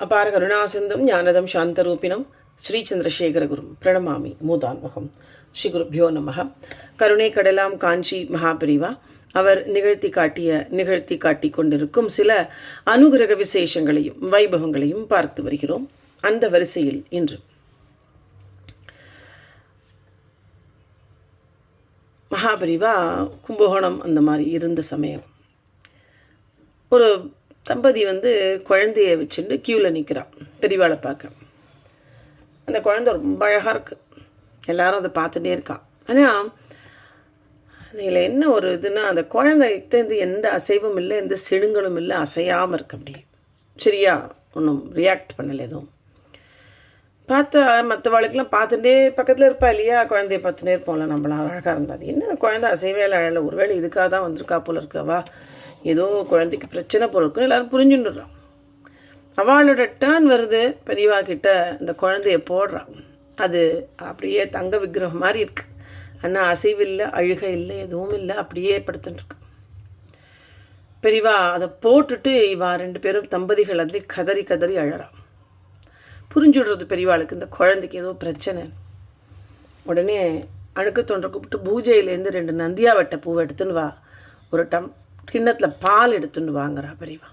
அபார கருணாசிந்தும் ஞானதம் சாந்தரூபிணம் ஸ்ரீ சந்திரசேகரகுரும் பிரணமாமி மூதான்வகம் ஸ்ரீ குருப்பியோ நமக கருணை கடலாம் காஞ்சி மகாபிரிவா அவர் நிகழ்த்தி காட்டிய நிகழ்த்தி காட்டி கொண்டிருக்கும் சில அனுகிரக விசேஷங்களையும் வைபவங்களையும் பார்த்து வருகிறோம். அந்த வரிசையில் இன்று மகாபிரிவா கும்பகோணம் அந்த மாதிரி இருந்த சமயம். ஒரு தம்பதி வந்து குழந்தைய வச்சுட்டு க்யூவில் நிற்கிறான் பெரியவாளை பார்க்க. அந்த குழந்தை ரொம்ப அழகாக இருக்குது எல்லாரும் அதை பார்த்துட்டே இருக்கான் ஆனால் அதில் என்ன ஒரு இதுன்னா அந்த குழந்தைகிட்டேருந்து எந்த அசைவும் இல்லை எந்த சிணுங்களும் இல்லை அசையாமல் இருக்கு அப்படி சரியா ஒன்றும் ரியாக்ட் பண்ணலை எதுவும். பார்த்தா மற்றவாளுக்கெல்லாம் பார்த்துட்டே பக்கத்தில் இருப்பா இல்லையா? குழந்தைய பார்த்துட்டே இருப்போம்ல நம்மளாம் அழகாக இருந்தாது என்ன குழந்தை அசைவேல இல்லை அழல. ஒருவேளை இதுக்காக தான் வந்திருக்கா போல இருக்கவா ஏதோ குழந்தைக்கு பிரச்சனை போல இருக்குன்னு எல்லாரும் புரிஞ்சுன்னுடுறான். அவளோட டேர்ன் வருது. பெரியவா கிட்ட இந்த குழந்தைய போடுறான் அது அப்படியே தங்க விக்கிரகம் மாதிரி இருக்குது ஆனால் அசைவில்லை அழுகை இல்லை எதுவும் இல்லை அப்படியே படுத்துட்டுருக்கு பெரியவா அதை போட்டுட்டு இவா ரெண்டு பேரும் தம்பதிகள் அதிலே கதறி கதறி அழறான் புரிஞ்சுடுறது பெரியவாளுக்கு. இந்த குழந்தைக்கு ஏதோ பிரச்சனை. உடனே அழுக்கு தொண்டை கூப்பிட்டு பூஜையிலேருந்து ரெண்டு நந்தியாவட்டை பூவை எடுத்துன்னு வா. ஒரு டம் கிண்ணத்தில் பால் எடுத்துன்னு வாங்குறா பெரியவா.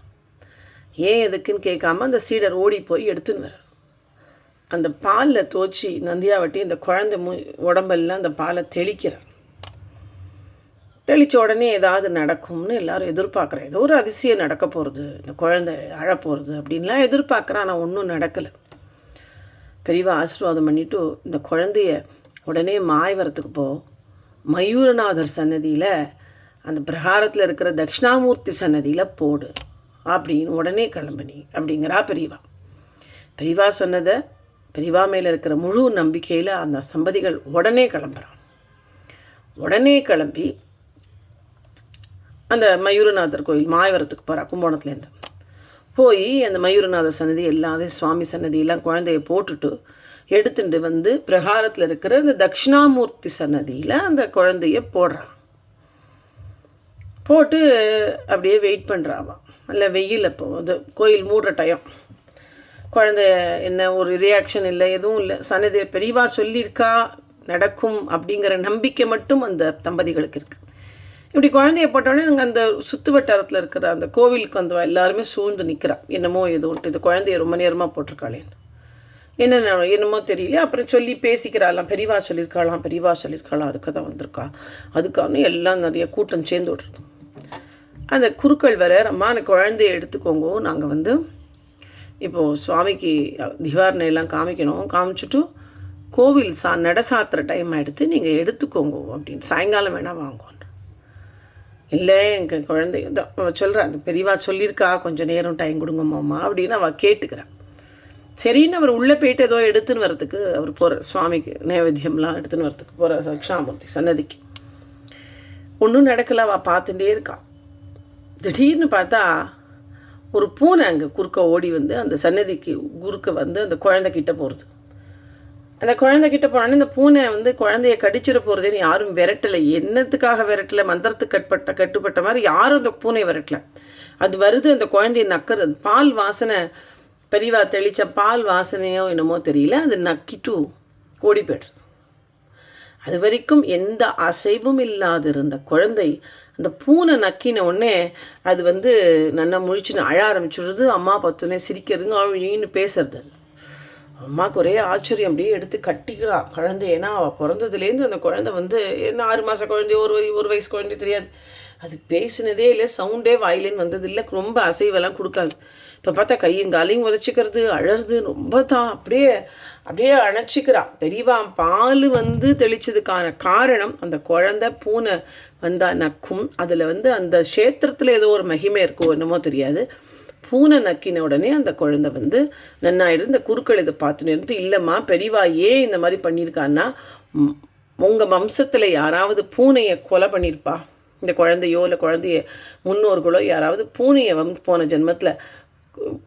ஏன் எதுக்குன்னு கேட்காம அந்த சீடர் ஓடி போய் எடுத்துன்னு வர அந்த பாலில் தோச்சி நந்தியா வெட்டி இந்த குழந்தை மு உடம்பெல்லாம் அந்த பாலை தெளிக்கிறார். தெளித்த உடனே ஏதாவது நடக்கும்னு எல்லாரும் எதிர்பார்க்குறேன் ஏதோ ஒரு அதிசயம் நடக்க போகிறது இந்த குழந்தை அழப்போகிறது அப்படின்லாம் எதிர்பார்க்குறேன் ஆனால் ஒன்றும் நடக்கலை. பெரியவா ஆசீர்வாதம் பண்ணிவிட்டு இந்த குழந்தைய உடனே மாயவரத்துக்கு போ. மயூரநாதர் சன்னதியில் அந்த பிரகாரத்தில் இருக்கிற தட்சிணாமூர்த்தி சன்னதியில் போடு அப்படின்னு உடனே கிளம்பினி அப்படிங்கிறா பெரியவா. பெரியவா சொன்னதை பெரியவா மேலே இருக்கிற முழு நம்பிக்கையில் அந்த சம்பதிகள் உடனே கிளம்புறான். உடனே கிளம்பி அந்த மயூரநாதர் கோயில் மாயவரத்துக்கு போகிறா கும்போணத்துலேருந்து போய் அந்த மயூரநாத சன்னதி எல்லாத்தையும் சுவாமி சன்னதியெல்லாம் குழந்தைய போட்டுட்டு எடுத்துட்டு வந்து பிரகாரத்தில் இருக்கிற அந்த தட்சிணாமூர்த்தி சன்னதியில் அந்த குழந்தைய போடுறான். போட்டு அப்படியே வெயிட் பண்ணுறாவான் நல்ல வெயில் அப்போ அது கோயில் மூடுற டைம் குழந்தை என்ன ஒரு ரியாக்ஷன் இல்லை எதுவும் இல்லை. சன்னதி பெரியவா சொல்லியிருக்கா நடக்கும் அப்படிங்கிற நம்பிக்கை மட்டும் அந்த தம்பதிகளுக்கு இருக்குது இப்படி குழந்தைய போட்டோடனே அங்கே அந்த சுத்து வட்டாரத்தில் இருக்கிற அந்த கோவிலுக்கு வந்தவா எல்லாருமே சூழ்ந்து நிற்கிறா என்னமோ எதுவும் இது குழந்தைய ரொம்ப நேரமாக போட்டிருக்காளேன்னு என்னென்ன என்னமோ தெரியல அப்புறம் சொல்லி பேசிக்கிறாளாம். பெரியவா சொல்லியிருக்காளாம். பெரியவா சொல்லியிருக்காளாம். அதுக்கு தான் வந்திருக்கா. அதுக்கான எல்லாம் நிறைய கூட்டம் சேர்ந்து விடுறது அந்த குருக்கள் வேற அம்மா அந்த குழந்தைய எடுத்துக்கோங்க. நாங்கள் வந்து இப்போது சுவாமிக்கு திவாரணை எல்லாம் காமிக்கணும். காமிச்சிட்டு கோவில் சா நட சாத்துற டைம் எடுத்து நீங்கள் எடுத்துக்கோங்க அப்படின்னு. சாயங்காலம் வேணால் வாங்குவோம் இல்லை எங்கள் குழந்தை தான் சொல்கிறேன் அந்த பெரியவா சொல்லியிருக்கா கொஞ்சம் நேரம் டைம் கொடுங்க மாமா அப்படின்னு அவள் கேட்டுக்கிறான் சரின்னு அவர் உள்ளே போயிட்டு ஏதோ எடுத்துன்னு வரத்துக்கு அவர் போகிற சுவாமிக்கு நைவேத்தியம்லாம் எடுத்துன்னு வரத்துக்கு போகிற சக்ஷாமூர்த்தி சன்னதிக்கு. ஒன்றும் நடக்கல அவள் பார்த்துட்டே இருக்கான் திடீர்னு பார்த்தா ஒரு பூனை அங்கே குறுக்க ஓடி வந்து அந்த சன்னதிக்கு குறுக்க வந்து அந்த குழந்தைக்கிட்ட போகிறது அந்த குழந்தைகிட்ட போனோன்னே இந்த பூனை வந்து குழந்தைய கடிச்சிட போகிறதுன்னு யாரும் விரட்டலை. என்னத்துக்காக விரட்டலை? மந்திரத்துக்கு கட்பட்ட கட்டுப்பட்ட மாதிரி யாரும் அந்த பூனை விரட்டலை. அது வருது அந்த குழந்தைய நக்கிறது. பால் வாசனை பெரியவா தெளித்த பால் வாசனையோ என்னமோ தெரியல. அது நக்கிட்டு ஓடி போய்டுறது அது வரைக்கும் எந்த அசைவும் இல்லாது இருந்த குழந்தை அந்த பூனை நக்கின உடனே அது வந்து நல்லா முழிச்சுன்னு அழ ஆரம்பிச்சுடுறது அம்மா பார்த்தோன்னே சிரிக்கிறதுங்க அழின்னு பேசுறது. அம்மாவுக்கு ஒரே ஆச்சரியம் அப்படியே எடுத்து கட்டிக்கிறா. குழந்தை ஏன்னா அவள் பிறந்ததுலேருந்து அந்த குழந்தை வந்து என்ன ஆறு மாத குழந்தை ஒரு ஒரு வயசு குழந்தை தெரியாது. அது பேசினதே இல்லை சவுண்டே வாயிலேன்னு வந்தது இல்லை ரொம்ப அசைவெல்லாம் கொடுக்காது. இப்போ பார்த்தா கையும் காலையும் உதச்சிக்கிறது அழறது ரொம்ப தான். அப்படியே அப்படியே அணைச்சிக்கிறான் பெரியவா பால் வந்து தெளிச்சதுக்கான காரணம் அந்த குழந்த பூனை வந்தால் நக்கும் அதில் வந்து அந்த க்ஷேத்திரத்தில் ஏதோ ஒரு மகிமை இருக்கோ என்னமோ தெரியாது. பூனை நக்கின உடனே அந்த குழந்தை வந்து நன்னாயிடுது இந்த குறுக்கள் இதை பார்த்துன்னு இருந்து இல்லைம்மா பெரியவா ஏன் இந்த மாதிரி பண்ணியிருக்கான்னா உங்கள் வம்சத்தில் யாராவது பூனையை கொலை பண்ணியிருப்பா? இந்த குழந்தையோ இல்லை குழந்தைய முன்னோர்களோ யாராவது பூனையை வம் போன ஜென்மத்தில்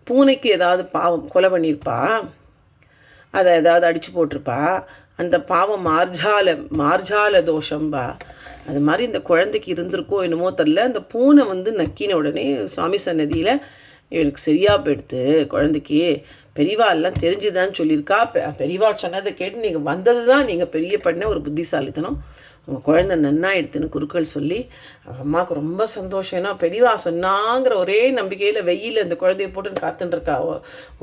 பூனைக்கு ஏதாவது பாவம் கொலை பண்ணியிருப்பா? அதை ஏதாவது அடித்து போட்டிருப்பா? அந்த பாவம் மார்ஜால மார்ஜால தோஷம்பா? அது மாதிரி இந்த குழந்தைக்கு இருந்திருக்கோ என்னமோ தெரில அந்த பூனை வந்து நக்கின உடனே சுவாமி சன்னதியில் இவனுக்கு சரியாக போயிடுத்து குழந்தைக்கு பெரியவா எல்லாம் தெரிஞ்சுதான்னு சொல்லியிருக்கா. பெரியவா சொன்னதை கேட்டு நீங்கள் வந்தது தான் நீங்கள் பெரிய பண்ண ஒரு புத்திசாலித்தனம். உங்கள் குழந்தை நன்னா எடுத்துன்னு குருக்கள் சொல்லி அம்மாவுக்கு ரொம்ப சந்தோஷம். ஏன்னா பெரியவா சொன்னாங்கிற ஒரே நம்பிக்கையில் வெயில் அந்த குழந்தைய போட்டு காத்துட்டுருக்கா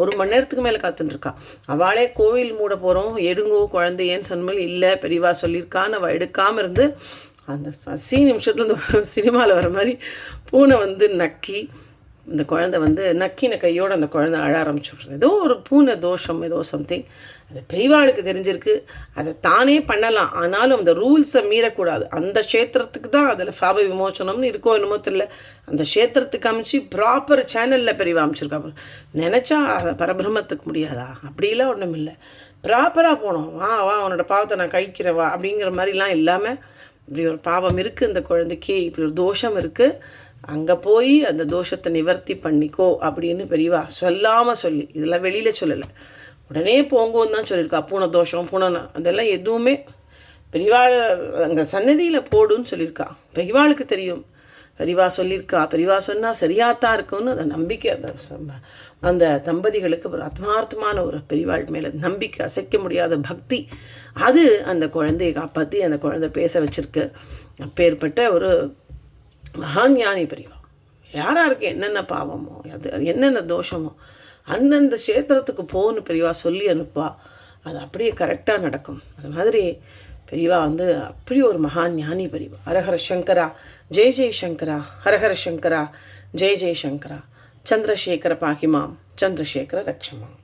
ஒரு மணி நேரத்துக்கு மேலே காத்துட்டுருக்கா அவளே கோவில் மூட போகிறோம் எடுங்கோ குழந்தையேன்னு சொன்னமல் இல்லை பெரியவா சொல்லியிருக்கான்னு அவள் எடுக்காமல் இருந்து அந்த சசி நிமிஷத்தில் இந்த சினிமாவில் வர மாதிரி பூனை வந்து நக்கி இந்த குழந்தை வந்து நக்கின கையோடு அந்த குழந்தை அழ ஆரம்பிச்சுட்றது. ஏதோ ஒரு பூனை தோஷம் ஏதோ சம்திங் அது பெரியவாளுக்கு தெரிஞ்சிருக்கு. அதை தானே பண்ணலாம். ஆனாலும் அந்த ரூல்ஸை மீறக்கூடாது. அந்த க்ஷேத்திரத்துக்கு தான் அதில் சாப விமோச்சனம்னு இருக்கோ என்னமோ தெரியல. அந்த க்ஷேத்திரத்துக்கு அமைச்சு ப்ராப்பர் சேனலில் பெரியவா அமைச்சிருக்கா நினச்சா அதை பரபிரமத்துக்கு முடியாதா? அப்படிலாம் ஒன்றும் இல்லை. ப்ராப்பராக போனோம். வா வா உன்னோட பாவத்தை நான் கழிக்கிறேன் வா அப்படிங்கிற மாதிரிலாம் இல்லாமல் இப்படி ஒரு பாவம் இருக்குது இந்த குழந்தைக்கு. இப்படி ஒரு தோஷம் இருக்குது அங்கே போய் அந்த தோஷத்தை நிவர்த்தி பண்ணிக்கோ அப்படின்னு பெரியவா சொல்லாமல் சொல்லி இதெல்லாம் வெளியில் சொல்லலை. உடனே போங்கோன்னு தான் சொல்லியிருக்கா. பூனை தோஷம் பூனை அதெல்லாம் எதுவுமே பெரியவாள் அங்கே சன்னதியில் போடுன்னு சொல்லியிருக்கா. பெரியவாளுக்கு தெரியும். பெரியவா சொல்லியிருக்கா. பெரியவா சொன்னால் சரியாகத்தான் இருக்கும்னு அந்த நம்பிக்கை அந்த அந்த தம்பதிகளுக்கு ஒரு ஆத்மார்த்தமான ஒரு பெரியவாள் மேலே நம்பிக்கை அசைக்க முடியாத பக்தி. அது அந்த குழந்தையை காப்பாற்றி அந்த குழந்தை பேச வச்சிருக்கு. அப்பேற்பட்ட ஒரு மகாஞானி பிரிவா யாராருக்கு என்னென்ன பாவமோ அது என்னென்ன தோஷமோ அந்தந்த க்ஷேத்திரத்துக்கு போகணும் பெரியவா சொல்லி அனுப்பா அது அப்படியே கரெக்டாக நடக்கும். அது மாதிரி பெரியவா வந்து அப்படி ஒரு மகா ஞானி பெரியவா ஹரஹர சங்கரா ஜெய் ஜெய் சங்கரா ஹரஹர சங்கரா ஜெய் ஜெய் சங்கரா சந்திரசேகர பாகிமாம் சந்திரசேகர ரக்ஷமாம்